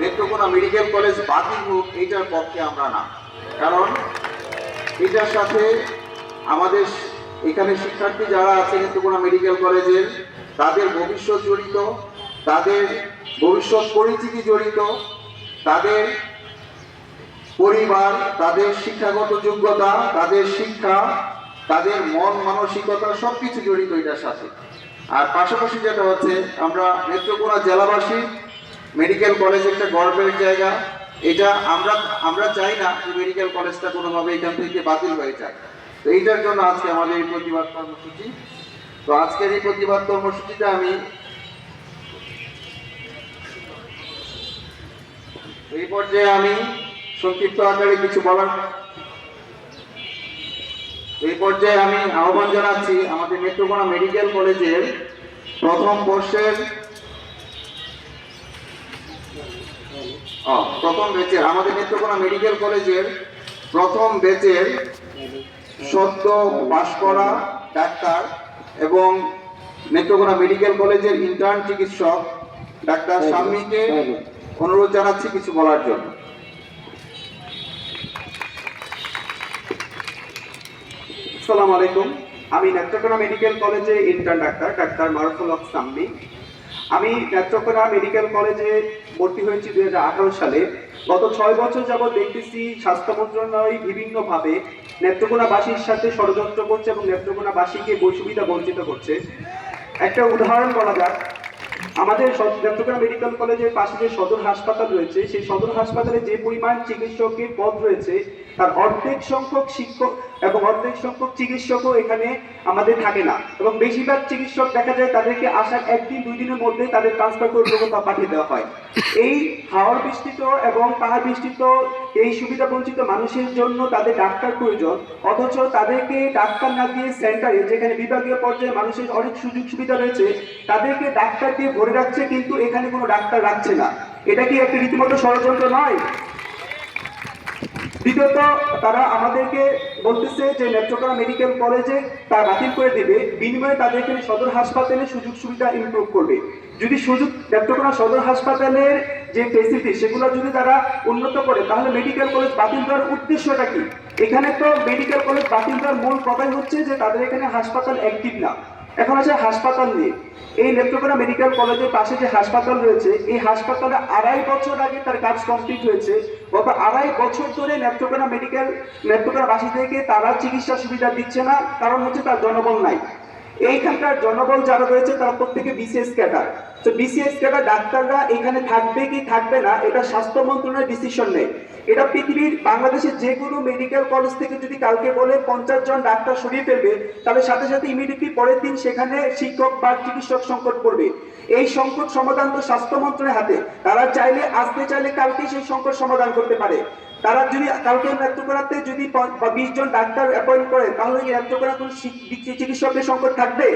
Netrokona medical college বাতিল হোক, এইটার পক্ষে আমরা না। কারণ এটার সাথে আমাদের এখানে শিক্ষার্থী যারা আছে নেত্রকোনা মেডিকেল কলেজের, তাদের ভবিষ্যৎ জড়িত, তাদের ভবিষ্যৎ পরিচিতি জড়িত, তাদের পরিবার, তাদের শিক্ষাগত যোগ্যতা, তাদের শিক্ষা, তাদের মন মানসিকতা সব কিছু জড়িত এটার সাথে। আর পাশাপাশি যেটা হচ্ছে, আমরা নেত্রকোনা জেলাবাসী মেডিকেল কলেজ একটা গর্বের জায়গা। এটা আমরা আমরা চাই না যে মেডিকেল কলেজটা কোনোভাবে এখান থেকে বাতিল হয়ে যায় তো এইটার জন্য আজকে আমাদের এই প্রতিবাদ কর্মসূচি। তো আজকের এই প্রতিবাদ কর্মসূচিতে আমি এই পর্যায়ে আমি সংক্ষিপ্ত আকারে কিছু বলার এই পর্যায়ে আমি আহ্বান জানাচ্ছি আমাদের নেত্রকোনা মেডিকেল কলেজের প্রথম বর্ষের প্রথম ব্যাচের আমাদের নেত্রকোনা মেডিকেল কলেজের প্রথম ব্যাচের সদ্য পাশ করা ডাক্তার এবং নেত্রকোনা মেডিকেল কলেজের ইন্টার্ন চিকিৎসক ডাক্তার শাম্মীকে অনুরোধ জানাচ্ছি কিছু বলার জন্য। আসসালামু আলাইকুম। আমি নেত্রকোনা মেডিকেল কলেজে ইন্টার্ন ডাক্তার ডাক্তার মারুফুল হক সাম্মি আমি নেত্রকোনা মেডিকেল কলেজে ভর্তি হয়েছি দু হাজার আঠারো সালে। গত ছয় বছর যাবৎ দেখতেছি স্বাস্থ্য মন্ত্রণালয় বিভিন্নভাবে নেত্রকোনাবাসীর সাথে ষড়যন্ত্র করছে এবং নেত্রকোনাবাসীকে বৈসুবিধা বঞ্চিত করছে। একটা উদাহরণ বলা যাক। আমাদের নেত্রকোনা মেডিকেল কলেজের পাশে যে সদর হাসপাতাল রয়েছে, সেই সদর হাসপাতালে যে পরিমাণ চিকিৎসকের পদ রয়েছে তার অর্ধেক সংখ্যক শিক্ষক এবং অর্ধেক সংখ্যক চিকিৎসকও এখানে আমাদের থাকে না। এবং বেশিরভাগ চিকিৎসক দেখা যায় তাদেরকে আসার একদিন, দুই দিনের মধ্যে তাদের ট্রান্সফার কলকাতা পাঠিয়ে দেওয়া হয়। এই হাওড় বৃষ্টিত এবং পাহাড় বৃষ্টিত এই সুবিধা বঞ্চিত মানুষের জন্য তাদের ডাক্তার প্রয়োজন। অথচ তাদেরকে ডাক্তার না দিয়ে সেন্টারে, যেখানে বিভাগীয় পর্যায়ে মানুষের অনেক সুযোগ সুবিধা রয়েছে, তাদেরকে ডাক্তার দিয়ে ভরে রাখছে কিন্তু এখানে কোনো ডাক্তার রাখছে না। এটা কি একটা রীতিমতো ষড়যন্ত্র নয়? দ্বিতীয়ত, তারা আমাদেরকে বলতেছে যে নেত্রকোনা মেডিকেল কলেজে তা বাতিল করে দেবে। বিনিময়ে তাদের এখানে সদর হাসপাতালে সুযোগ সুবিধা ইমপ্রুভ করবে। যদি সুযোগ, নেত্রকোনা সদর হাসপাতালের যে ফেসিলিটি সেগুলো যদি তারা উন্নত করে, তাহলে মেডিকেল কলেজ বাতিল দেওয়ার উদ্দেশ্যটা কি? এখানে তো মেডিকেল কলেজ বাতিল দেওয়ার মূল কথাই হচ্ছে যে তাদের এখানে হাসপাতাল অ্যাক্টিভ না। এখন আছে হাসপাতাল নিয়ে। এই নেত্রকোনা মেডিকেল কলেজের পাশে যে হাসপাতাল রয়েছে, এই হাসপাতালে আড়াই বছর আগে তার কাজ কমপ্লিট হয়েছে। গত আড়াই বছর ধরে নেত্রকোনা মেডিকেল নেত্রকোনাবাসী থেকে তারা চিকিৎসা সুবিধা দিচ্ছে না, কারণ হচ্ছে তার জনবল নাই। এইখানকার জনবল যারা রয়েছে তারা প্রত্যেকে বিসিএস ক্যাডার। তো বিসিএস ক্যাডার ডাক্তাররা এখানে থাকবে কি থাকবে না, এটা স্বাস্থ্য মন্ত্রণালয়ের ডিসিশন নেই এটা পৃথিবীর বাংলাদেশের যে কোনো মেডিকেল কলেজ থেকে যদি কালকে বলে পঞ্চাশ জন ডাক্তার সরিয়ে ফেলবে, তাহলে সাথে সাথে ইমিডিয়েটলি পরের দিন সেখানে শিক্ষক বা চিকিৎসক সংকট পড়বে। এই সংকট সমাধান তো স্বাস্থ্য মন্ত্রণের হাতে। তারা চাইলে, আসতে চাইলে কালকেই সেই সংকট সমাধান করতে পারে। তারা যদি কাউকে কালকে নেত্রকোনাতে যদি বিশ জন ডাক্তার অ্যাপয়েন্ট করে, তাহলে কি করা কোনো চিকিৎসকের সংকট থাকবে?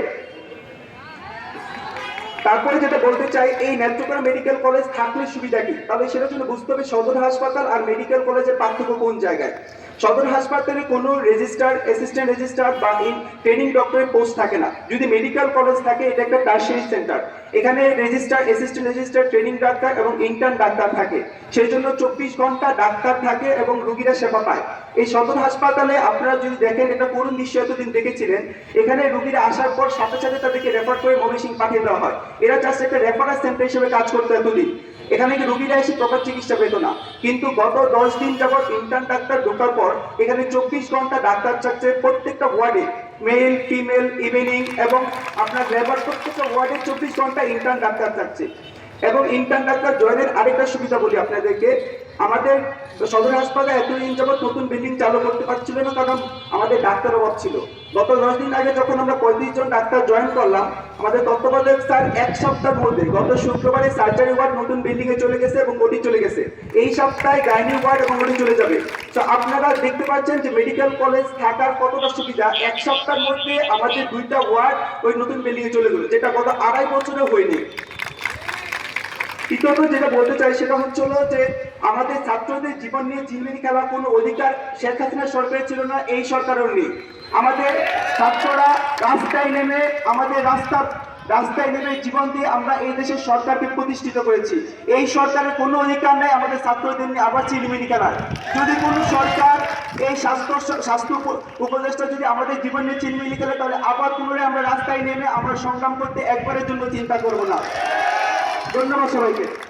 তারপরে যেটা বলতে চাই, এই নেত্রকোনা মেডিকেল কলেজ থাকলে সুবিধা কি? তাহলে সেটার জন্য বুঝতে হবে সদর হাসপাতাল আর মেডিকেল কলেজের পার্থক্য কোন জায়গায়। সদর হাসপাতালে কোনো রেজিস্টার অ্যাসিস্ট্যান্ট রেজিস্ট্রার বা ইন ট্রেনিং ডক্টরের পোস্ট থাকে না। যদি মেডিকেল কলেজ থাকে, এটা একটা টার্সিয়ারি সেন্টার এখানে রেজিস্টার অ্যাসিস্ট্যান্ট রেজিস্টার ট্রেনিং ডাক্তার এবং ইন্টার্ন ডাক্তার থাকে। সেই জন্য চব্বিশ ঘণ্টা ডাক্তার থাকে এবং রুগীরা সেবা পায়। এই সদর হাসপাতালে আপনারা যদি দেখেন, এটা করুণ দৃশ্য এতদিন দেখেছিলেন, এখানে রুগীরা আসার পর সাথে সাথে তাদেরকে রেফার করে ময়মনসিং পাঠিয়ে দেওয়া হয়। এরা জাস্ট একটা রেফারেন্স সেন্টার হিসেবে কাজ করতে এতদিন। এখানে কি রুগীরা এসে প্রপার চিকিৎসা পেত না। কিন্তু গত দশ দিন যাবৎ ইন্টার্ন ডাক্তার ঢোকার পর এখানে চব্বিশ ঘণ্টা ডাক্তার চাচ্ছে প্রত্যেকটা ওয়ার্ডে মেল ফিমেল ইভিনিং এবং আপনার লেবার প্রত্যেকটা ওয়ার্ডে চব্বিশ ঘণ্টা ইন্টার্ন ডাক্তার চাচ্ছে এবং ইন্টার্ন ডাক্তার জয়েনের আরেকটা সুবিধা বলি আপনাদেরকে। আমাদের সদর হাসপাতালে এতদিন যাবত নতুন বিল্ডিং চালু করতে পারছিল না কারণ আমাদের ডাক্তার অভাব ছিল। গত দশ দিন আগে যখন আমরা পঁয়ত্রিশ জন ডাক্তার জয়েন করলাম, আমাদের তত্ত্বাবধায়ক স্যার এক সপ্তাহের মধ্যে গত শুক্রবারে সার্জারি ওয়ার্ড নতুন বিল্ডিংয়ে চলে গেছে এবং ওটি চলে গেছে। এই সপ্তাহে গাইনি ওয়ার্ড এবং ওটি চলে যাবে। তো আপনারা দেখতে পাচ্ছেন যে মেডিকেল কলেজ থাকার কতটা সুবিধা এক সপ্তাহের মধ্যে আমাদের দুইটা ওয়ার্ড ওই নতুন বিল্ডিংয়ে চলে গেলো, যেটা গত আড়াই বছরে হয়নি। তৃতীয়ত যেটা বলতে চাই সেটা হচ্ছে হলো যে আমাদের ছাত্রদের জীবন নিয়ে চিনমিনি খেলার কোনো অধিকার শেখ হাসিনা সরকারের ছিল না, এই সরকারের নেই আমাদের ছাত্ররা রাস্তায় নেমে, আমাদের রাস্তা, রাস্তায় নেমে জীবন দিয়ে আমরা এই দেশের সরকারকে প্রতিষ্ঠিত করেছি। এই সরকারের কোনো অধিকার নেই আমাদের ছাত্রদের নিয়ে আবার চিনিমিনি খেলার। যদি কোনো সরকার এই স্বাস্থ্য স্বাস্থ্য উপ- উপদেষ্টা যদি আমাদের জীবন নিয়ে চিনিমিনি খেলে, তাহলে আবার পুনরায় আমরা রাস্তায় নেমে আমরা সংগ্রাম করতে একবারের জন্য চিন্তা করব না। ধন্যবাদ সবাইকে।